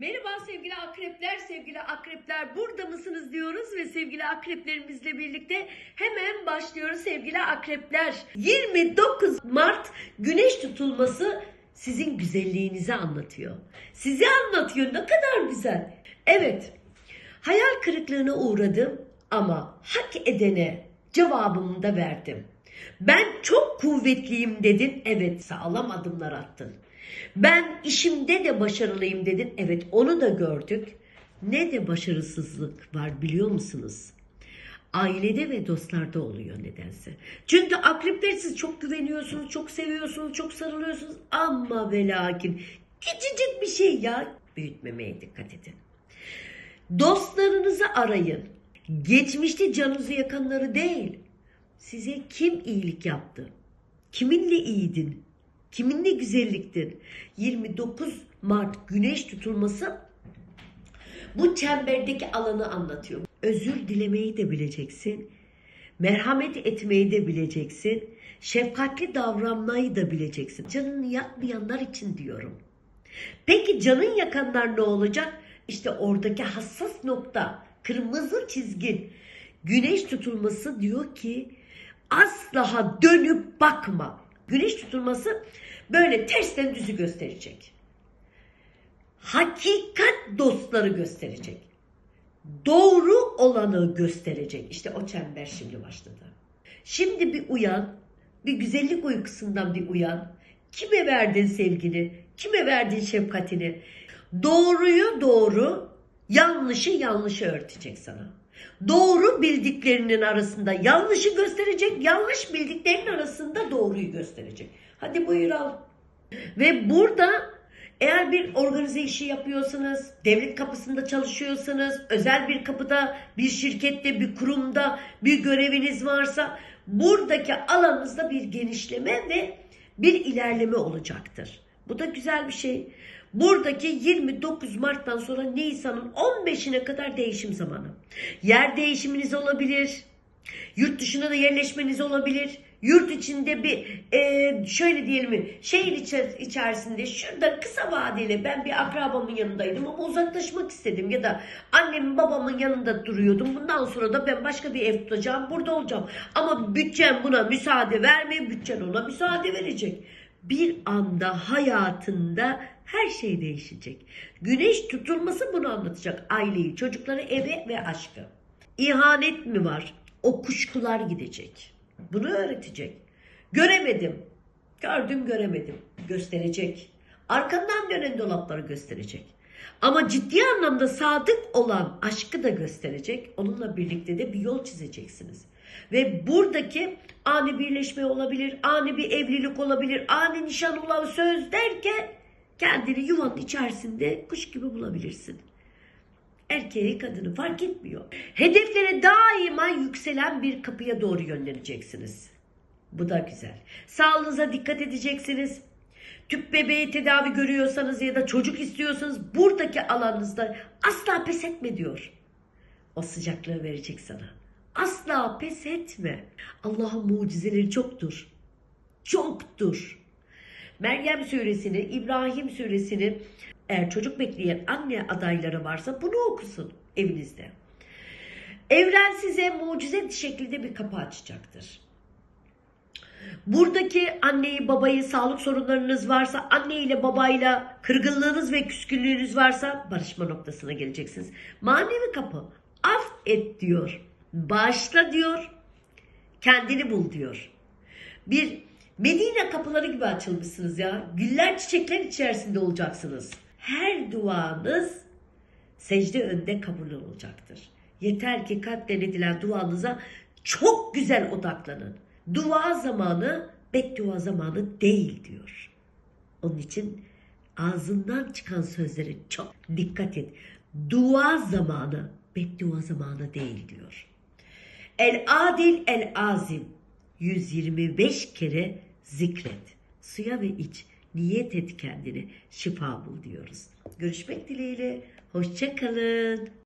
Merhaba sevgili akrepler, sevgili akrepler burada mısınız diyoruz ve sevgili akreplerimizle birlikte hemen başlıyoruz sevgili akrepler. 29 Mart güneş tutulması sizin güzelliğinizi anlatıyor. Sizi anlatıyor ne kadar güzel. Evet hayal kırıklığına uğradım ama hak edene cevabımı da verdim. Ben çok kuvvetliyim dedin. Evet sağlam adımlar attın. Ben işimde de başarılıyım dedin. Evet onu da gördük. Ne de başarısızlık var biliyor musunuz? Ailede ve dostlarda oluyor nedense. Çünkü akrepler siz çok güveniyorsunuz, çok seviyorsunuz, çok sarılıyorsunuz. Ama ve lakin küçücük bir şey ya. Büyütmemeye dikkat edin. Dostlarınızı arayın. Geçmişte canınızı yakanları değil. Size kim iyilik yaptı? Kiminle iyiydin? Kiminle güzelliktin? 29 Mart güneş tutulması bu çemberdeki alanı anlatıyor. Özür dilemeyi de bileceksin. Merhamet etmeyi de bileceksin. Şefkatli davranmayı da bileceksin. Canını yakmayanlar için diyorum. Peki canın yakanlar ne olacak? İşte oradaki hassas nokta, kırmızı çizgin. Güneş tutulması diyor ki asla dönüp bakma. Güneş tutulması böyle tersten düzü gösterecek. Hakikat dostları gösterecek. Doğru olanı gösterecek. İşte o çember şimdi başladı. Şimdi bir uyan, bir güzellik uykusundan bir uyan. Kime verdin sevgini? Kime verdin şefkatini? Doğruyu doğru, yanlışı yanlışı örtecek sana. Doğru bildiklerinin arasında yanlışı gösterecek, yanlış bildiklerinin arasında doğruyu gösterecek. Hadi buyur al. Ve burada eğer bir organize işi yapıyorsanız, devlet kapısında çalışıyorsanız, özel bir kapıda, bir şirkette, bir kurumda bir göreviniz varsa buradaki alanınızda bir genişleme ve bir ilerleme olacaktır. Bu da güzel bir şey. Buradaki 29 Mart'tan sonra Nisan'ın 15'ine kadar değişim zamanı. Yer değişiminiz olabilir. Yurt dışına da yerleşmeniz olabilir. Yurt içinde bir e, şöyle diyelim şehir içer- içerisinde şurada kısa vadeli ben bir akrabamın yanındaydım ama uzaklaşmak istedim ya da annemin babamın yanında duruyordum. Bundan sonra da ben başka bir ev tutacağım burada olacağım. Ama bütçem buna müsaade vermiyor bütçen ona müsaade verecek. Bir anda hayatında her şey değişecek. Güneş tutulması bunu anlatacak. Aileyi, çocukları, eve ve aşkı. İhanet mi var? O kuşkular gidecek. Bunu öğretecek. Göremedim. Gördüm göremedim. Gösterecek. Arkandan dönen dolapları gösterecek. Ama ciddi anlamda sadık olan aşkı da gösterecek. Onunla birlikte de bir yol çizeceksiniz. Ve buradaki ani birleşme olabilir, ani bir evlilik olabilir, ani nişan olan söz derken kendini yuvanın içerisinde kuş gibi bulabilirsin erkeği kadını fark etmiyor. Hedeflere daima yükselen bir kapıya doğru yönleneceksiniz. Bu da güzel. Sağlığınıza dikkat edeceksiniz. Tüp bebeği tedavi görüyorsanız ya da çocuk istiyorsanız buradaki alanınızda asla pes etme diyor. O sıcaklığı verecek sana. Asla pes etme. Allah'ın mucizeleri çoktur. Çoktur. Meryem suresini, İbrahim suresini eğer çocuk bekleyen anne adayları varsa bunu okusun evinizde. Evren size mucize şekilde bir kapı açacaktır. Buradaki anneyi babayı sağlık sorunlarınız varsa anne ile babayla kırgınlığınız ve küskünlüğünüz varsa barışma noktasına geleceksiniz. Manevi kapı affet diyor. Bağışla diyor. Kendini bul diyor. Bir Medine kapıları gibi açılmışsınız ya. Güller çiçekler içerisinde olacaksınız. Her duanız secde önde kabul olacaktır. Yeter ki kalpten edilen duanıza çok güzel odaklanın. Dua zamanı beddua zamanı değil diyor. Onun için ağzından çıkan sözlere çok dikkat et. Dua zamanı beddua zamanı değil diyor. El adil el azim 125 kere zikret. Suya ve iç. Niyet et kendini. Şifa bul diyoruz. Görüşmek dileğiyle. Hoşçakalın.